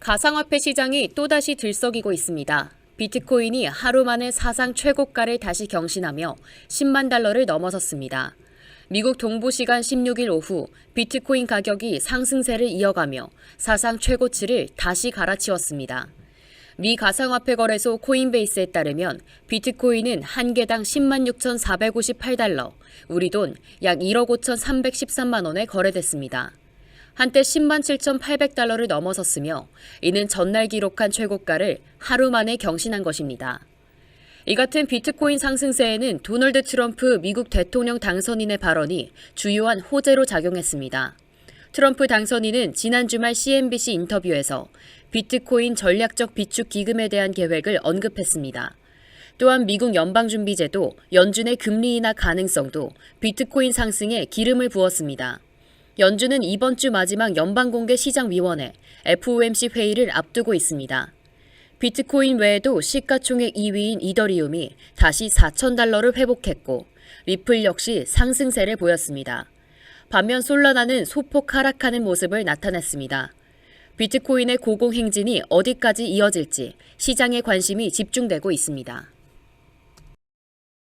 가상화폐 시장이 또다시 들썩이고 있습니다. 비트코인이 하루 만에 사상 최고가를 다시 경신하며 10만 달러를 넘어섰습니다. 미국 동부 시간 16일 오후 비트코인 가격이 상승세를 이어가며 사상 최고치를 다시 갈아치웠습니다. 미 가상화폐 거래소 코인베이스에 따르면 비트코인은 한 개당 10만 6,458달러, 우리 돈 약 1억 5,313만 원에 거래됐습니다. 한때 10만 7,800달러를 넘어섰으며 이는 전날 기록한 최고가를 하루 만에 경신한 것입니다. 이 같은 비트코인 상승세에는 도널드 트럼프 미국 대통령 당선인의 발언이 주요한 호재로 작용했습니다. 트럼프 당선인은 지난 주말 CNBC 인터뷰에서 비트코인 전략적 비축 기금에 대한 계획을 언급했습니다. 또한 미국 연방준비제도 연준의 금리 인하 가능성도 비트코인 상승에 기름을 부었습니다. 연준은 이번 주 마지막 연방공개 시장위원회 FOMC 회의를 앞두고 있습니다. 비트코인 외에도 시가총액 2위인 이더리움이 다시 4,000달러를 회복했고 리플 역시 상승세를 보였습니다. 반면 솔라나는 소폭 하락하는 모습을 나타냈습니다. 비트코인의 고공행진이 어디까지 이어질지 시장의 관심이 집중되고 있습니다.